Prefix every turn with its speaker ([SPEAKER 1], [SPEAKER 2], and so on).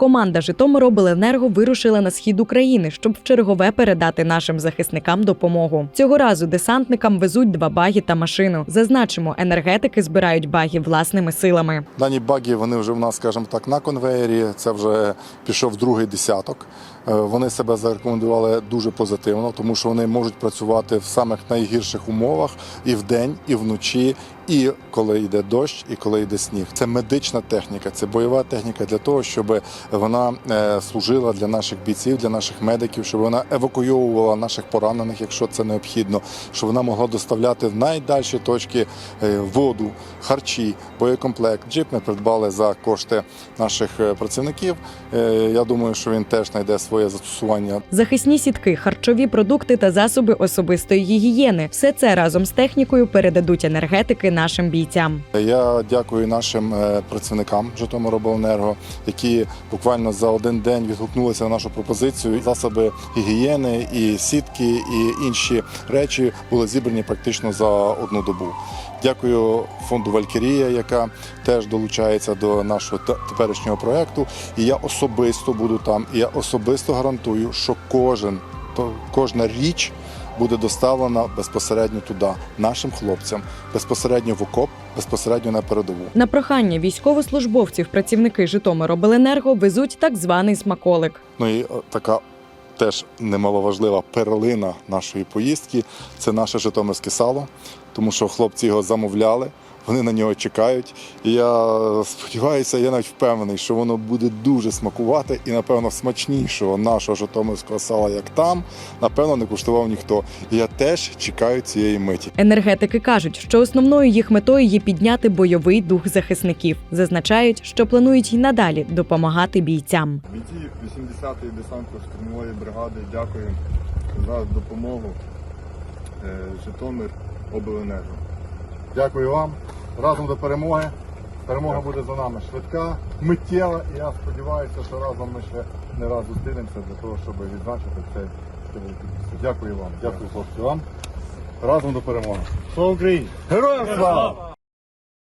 [SPEAKER 1] Команда Житомиробленерго вирушила на схід України, щоб в чергове передати нашим захисникам допомогу. Цього разу десантникам везуть два баги та машину. Зазначимо, енергетики збирають баги власними силами.
[SPEAKER 2] Дані баги вони вже в нас, скажімо так, на конвеєрі. Це вже пішов другий десяток. Е, Вони себе зарекомендували дуже позитивно, тому що вони можуть працювати в самих найгірших умовах і вдень, і вночі, і коли йде дощ, і коли йде сніг. Це медична техніка, це бойова техніка для того, щоб вона е, служила для наших бійців, для наших медиків, щоб вона евакуйовувала наших поранених, якщо це необхідно, щоб вона могла доставляти в найдальші точки е, воду, харчі, боєкомплект. Джип ми придбали за кошти наших працівників. Я думаю, що він теж знайде своє застосування
[SPEAKER 1] Захисні сітки, харчові продукти та засоби особистої гігієни. Все це разом з технікою передадуть енергетики нашим бійцям.
[SPEAKER 2] Я дякую нашим е, працівникам Житомиробленерго, які буквально за один день відгукнулися на нашу пропозицію. Засоби гігієни, і сітки, і інші речі були зібрані практично за одну добу. Дякую фонду Валькірія, яка теж долучається до нашого те- теперішнього проекту. І я особисто буду там. І я особисто гарантую, що кожен то кожна річ буде доставлена безпосередньо туди, нашим хлопцям, безпосередньо в окоп, безпосередньо на передову.
[SPEAKER 1] На прохання військовослужбовців працівники Житомиробленерго везуть так званий смаколик.
[SPEAKER 2] Ну і е, така теж немаловажлива перлина нашої поїздки це наше житомирське сало, тому що хлопці його замовляли. Вони на нього чекають. І я сподіваюся, я навіть впевнений, що воно буде дуже смакувати і, напевно, смачнішого нашого житомирського сала, як там, напевно, не куштував ніхто. І я теж чекаю цієї миті.
[SPEAKER 1] Енергетики кажуть, що основною їх метою є підняти бойовий дух захисників. Зазначають, що планують й надалі допомагати бійцям.
[SPEAKER 3] Бійці 80-ї десантно-штурмової бригади дякую за допомогу е, Житомир обленерго.
[SPEAKER 2] Дякую вам. Разом до перемоги. Перемога буде за нами швидка, миттєва. І я сподіваюся, що разом ми ще не раз зустрінемося для того, щоб відзначити цей стиль. Дякую вам. Дякую, хлопці, вам. Разом до перемоги. Слава Україні! Героям слава!